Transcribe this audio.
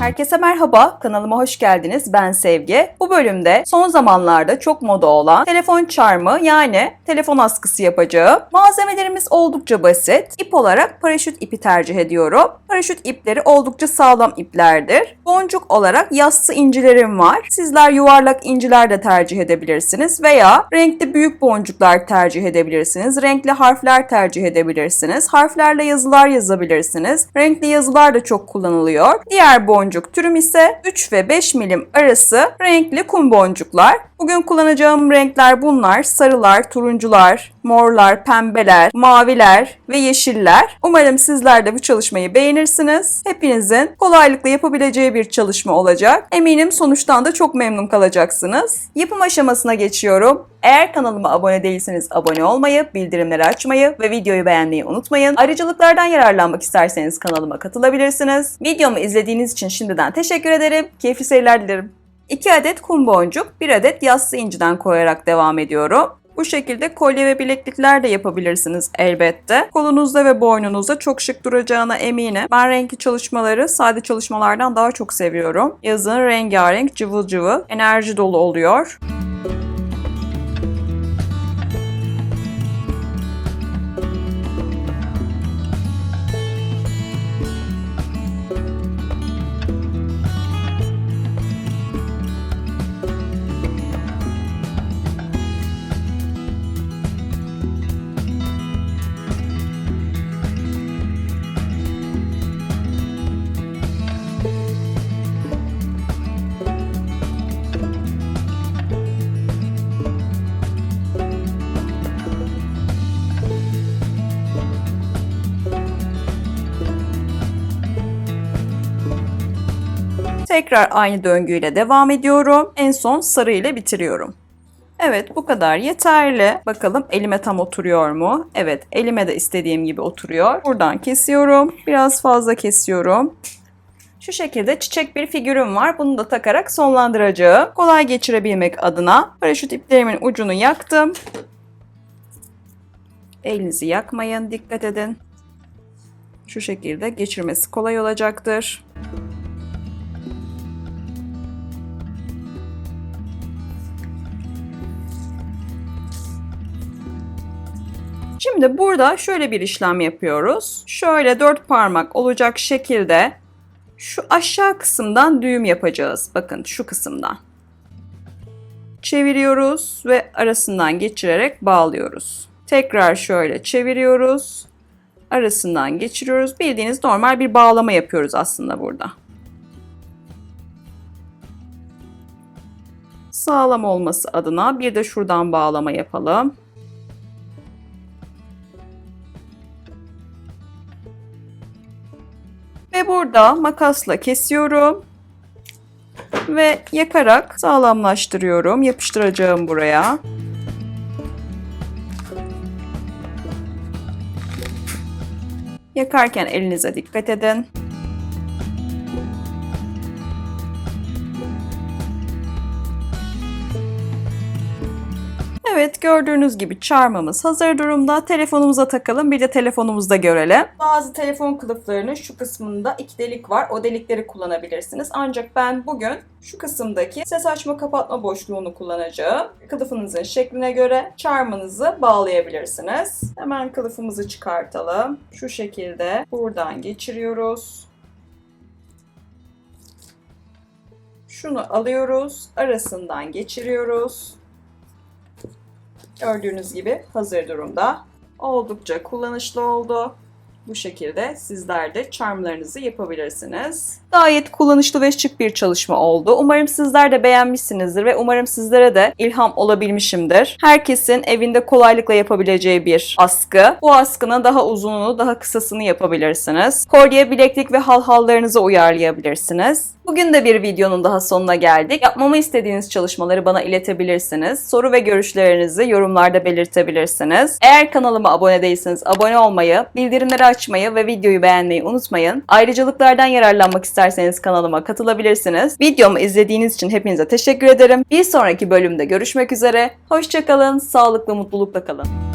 Herkese merhaba, kanalıma hoş geldiniz. Ben Sevgi. Bu bölümde son zamanlarda çok moda olan telefon charmı yani telefon askısı yapacağım. Malzemelerimiz oldukça basit. İp olarak paraşüt ipi tercih ediyorum. Paraşüt ipleri oldukça sağlam iplerdir. Boncuk olarak yassı incilerim var. Sizler yuvarlak inciler de tercih edebilirsiniz veya renkli büyük boncuklar tercih edebilirsiniz. Renkli harfler tercih edebilirsiniz. Harflerle yazılar yazabilirsiniz. Renkli yazılar da çok kullanılıyor. Diğer boncuk türüm ise 3 ve 5 milim arası renkli kum boncuklar. Bugün kullanacağım renkler bunlar. Sarılar, turuncular, morlar, pembeler, maviler ve yeşiller. Umarım sizler de bu çalışmayı beğenirsiniz. Hepinizin kolaylıkla yapabileceği bir çalışma olacak. Eminim sonuçtan da çok memnun kalacaksınız. Yapım aşamasına geçiyorum. Eğer kanalıma abone değilseniz abone olmayı, bildirimleri açmayı ve videoyu beğenmeyi unutmayın. Ayrıcalıklardan yararlanmak isterseniz kanalıma katılabilirsiniz. Videomu izlediğiniz için şimdiden teşekkür ederim. Keyifli seyirler dilerim. 2 adet kum boncuk, 1 adet yassı inciden koyarak devam ediyorum. Bu şekilde kolye ve bileklikler de yapabilirsiniz elbette. Kolunuzda ve boynunuzda çok şık duracağına eminim. Ben renkli çalışmaları sade çalışmalardan daha çok seviyorum. Yazın rengarenk, cıvıl cıvıl, enerji dolu oluyor. Tekrar aynı döngüyle devam ediyorum. En son sarı ile bitiriyorum. Evet bu kadar yeterli. Bakalım elime tam oturuyor mu? Evet elime de istediğim gibi oturuyor. Buradan kesiyorum. Biraz fazla kesiyorum. Şu şekilde çiçek bir figürüm var. Bunu da takarak sonlandıracağım. Kolay geçirebilmek adına paraşüt iplerimin ucunu yaktım. Elinizi yakmayın. Dikkat edin. Şu şekilde geçirmesi kolay olacaktır. Şimdi burada şöyle bir işlem yapıyoruz. Şöyle dört parmak olacak şekilde şu aşağı kısımdan düğüm yapacağız. Bakın şu kısımdan. Çeviriyoruz ve arasından geçirerek bağlıyoruz. Tekrar şöyle çeviriyoruz. Arasından geçiriyoruz. Bildiğiniz normal bir bağlama yapıyoruz aslında burada. Sağlam olması adına bir de şuradan bağlama yapalım. Ve burada makasla kesiyorum. Ve yakarak sağlamlaştırıyorum. Yapıştıracağım buraya. Yakarken elinize dikkat edin. Evet gördüğünüz gibi charmımız hazır durumda. Telefonumuza takalım bir de telefonumuzda görelim. Bazı telefon kılıflarının şu kısmında iki delik var. O delikleri kullanabilirsiniz. Ancak ben bugün şu kısımdaki ses açma kapatma boşluğunu kullanacağım. Kılıfınızın şekline göre charmınızı bağlayabilirsiniz. Hemen kılıfımızı çıkartalım. Şu şekilde buradan geçiriyoruz. Şunu alıyoruz, arasından geçiriyoruz. Gördüğünüz gibi hazır durumda. Oldukça kullanışlı oldu. Bu şekilde sizler de charmlarınızı yapabilirsiniz. Gayet kullanışlı ve şık bir çalışma oldu. Umarım sizler de beğenmişsinizdir ve umarım sizlere de ilham olabilmişimdir. Herkesin evinde kolaylıkla yapabileceği bir askı. Bu askının daha uzununu, daha kısasını yapabilirsiniz. Kolye, bileklik ve halhallarınızı uyarlayabilirsiniz. Bugün de bir videonun daha sonuna geldik. Yapmamı istediğiniz çalışmaları bana iletebilirsiniz. Soru ve görüşlerinizi yorumlarda belirtebilirsiniz. Eğer kanalıma abone değilseniz abone olmayı, bildirimleri açmayı ve videoyu beğenmeyi unutmayın. Ayrıcalıklardan yararlanmak isterseniz kanalıma katılabilirsiniz. Videomu izlediğiniz için hepinize teşekkür ederim. Bir sonraki bölümde görüşmek üzere. Hoşçakalın, sağlıklı, mutlulukla kalın.